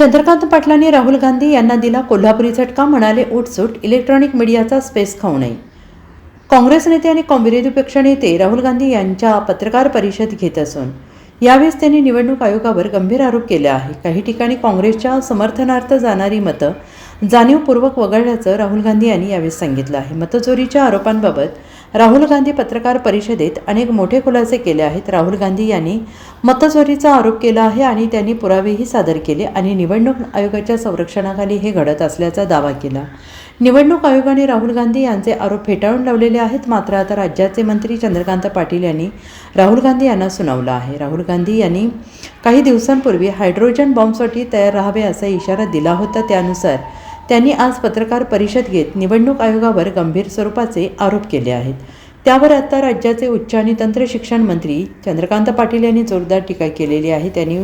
चंद्रकांत पाटलांनी राहुल गांधी यांना दिला कोल्हापुरी झटका म्हणाले उठसूट इलेक्ट्रॉनिक मीडियाचा स्पेस खाऊ नये. काँग्रेस नेते आणि काँ- विरोधी पक्षनेते राहुल गांधी यांच्या पत्रकार परिषद घेत असून यावेळेस त्यांनी निवडणूक आयोगावर गंभीर आरोप केले आहे काही ठिकाणी काँग्रेसच्या समर्थनार्थ जाणारी मतं जाणीवपूर्वक वगळल्याचं राहुल गांधी यांनी यावेळी सांगितलं आहे. मतचोरीच्या आरोपांबाबत राहुल गांधी पत्रकार परिषदेत अनेक मोठे खुलासे केले आहेत. राहुल गांधी यांनी मतचोरीचा आरोप केला आहे आणि त्यांनी पुरावेही सादर केले आणि निवडणूक आयोगाच्या संरक्षणाखाली हे घडत असल्याचा दावा केला. निवडणूक आयोगाने राहुल गांधी यांचे आरोप फेटाळून लावलेले आहेत. मात्र आता राज्याचे मंत्री चंद्रकांत पाटील यांनी राहुल गांधी यांना सुनावलं आहे. राहुल गांधी यांनी काही दिवसांपूर्वी हायड्रोजन बॉम्बसाठी तयार राहावे असा इशारा दिला होता. त्यानुसार त्यांनी आज पत्रकार परिषद घेत निवडणूक आयोगावर गंभीर स्वरूपाचे आरोप केले आहेत. त्यावर आता राज्याचे उच्च आणि तंत्र शिक्षण मंत्री चंद्रकांत पाटील यांनी जोरदार टीका केलेली आहे. त्यांनी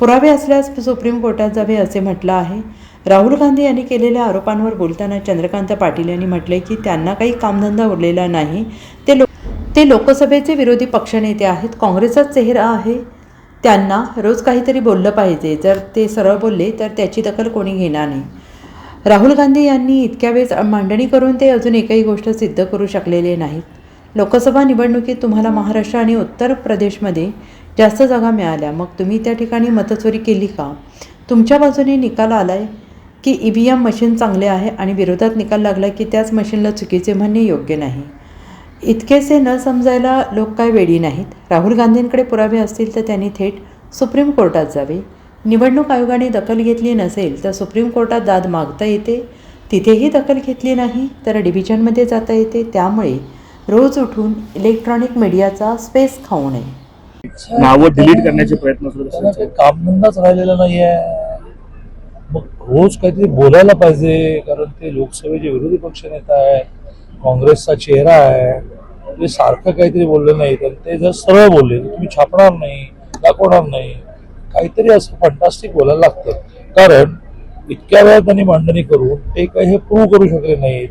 पुरावे असल्यास सुप्रीम कोर्टात जावे असे म्हटलं आहे. राहुल गांधी यांनी केलेल्या आरोपांवर बोलताना चंद्रकांत पाटील यांनी म्हटले की त्यांना काही कामधंदा उरलेला नाही. ते लो ते लोकसभेचे विरोधी पक्षनेते आहेत. काँग्रेसचाच चेहरा आहे. त्यांना रोज काहीतरी बोललं पाहिजे. जर ते सरळ बोलले तर त्याची दखल कोणी घेणार नाही. राहुल गांधी यांनी इतक्या वेळेस मांडणी करून ते अजून एकही गोष्ट सिद्ध करू शकलेले नाहीत. लोकसभा निवडणुकीत तुम्हाला महाराष्ट्र आणि उत्तर प्रदेशमध्ये जास्त जागा मिळाल्या. मग तुम्ही त्या ठिकाणी मतचोरी केली का? तुमच्या बाजूने निकाल आला आहे की ई व्ही एम मशीन चांगले आहे आणि विरोधात निकाल लागला की त्याच मशीनला चुकीचे म्हणणे योग्य नाही? इतकेसे न समजायला लोक काय वेडी नाहीत? राहुल गांधींकडे पुरावे असतील तर त्यांनी थेट सुप्रीम कोर्टात जावे. निवडणूक आयोगाने दखल घेतली नसेल तर सुप्रीम कोर्टात दाद मागता येते. तिथेही दखल घेतली नाही तर डिव्हिजनमध्ये जाता येते. त्यामुळे रोज उठून इलेक्ट्रॉनिक मीडियाचा स्पेस खाऊ नये. नावं डिलीट करण्याचे प्रयत्न सुरू काही कामधंदाच राहिलेला नाहीये. मग रोज काहीतरी बोलायला पाहिजे कारण ते लोकसभेचे विरोधी पक्षनेता आहे काँग्रेसचा चेहरा आहे ते सारखं काहीतरी बोलले नाही तर ते जर सरळ बोलले तर तुम्ही छापणार नाही दाखवणार नाही. काहीतरी असं फंटास्टिक बोलायला लागतं. कारण इतक्या वेळा त्यांनी मांडणी करून ते काही हे प्रूव्ह करू शकले नाहीत.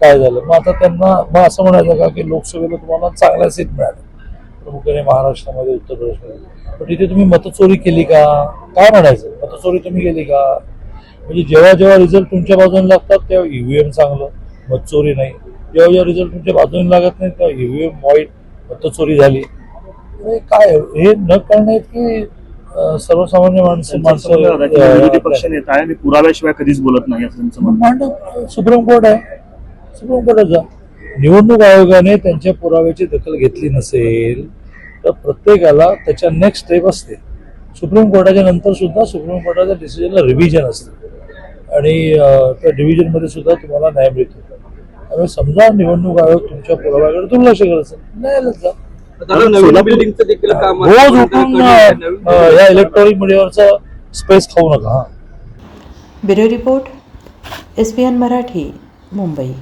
काय झालं? मग आता त्यांना मग असं म्हणायचं का की लोकसभेला तुम्हाला चांगल्या सीट मिळाल्या. प्रमुख्याने महाराष्ट्रामध्ये उत्तर प्रदेशमध्ये. पण तिथे तुम्ही मतचोरी केली का? काय म्हणायचं? मतचोरी तुम्ही केली का? म्हणजे जेव्हा जेव्हा रिझल्ट तुमच्या बाजूने लागतात तेव्हा ईव्हीएम चांगलं मतचोरी नाही. जेव्हा जेव्हा रिझल्ट तुमच्या बाजूने लागत नाही तेव्हा ईव्हीएम वाईट मतचोरी झाली. काय हे न करण्यात की सर्वसामान्य माणसं माणसं विरोधी पक्ष नेता आहे आणि पुराव्याशिवाय कधीच बोलत नाही असं त्यांचं म्हणणं सुप्रीम कोर्ट आहे. सुप्रीम कोर्टात जा. निवडणूक आयोगाने त्यांच्या पुराव्याची दखल घेतली नसेल तर प्रत्येकाला त्याच्या नेक्स्ट स्टेप असते. सुप्रीम कोर्टाच्या नंतर सुद्धा सुप्रीम कोर्टाच्या डिसिजनला रिव्हिजन असते. आणि त्या डिव्हिजनमध्ये सुद्धा तुम्हाला न्याय मिळतो. त्यामुळे समजा निवडणूक आयोग तुमच्या पुराव्याकडे दुर्लक्ष करत असेल न्यायालयात जा. रोज उठून या इलेक्ट्रॉनिक मीडियावरचा स्पेस खाऊ नका हा. Bureau report S P N Marathi Mumbai.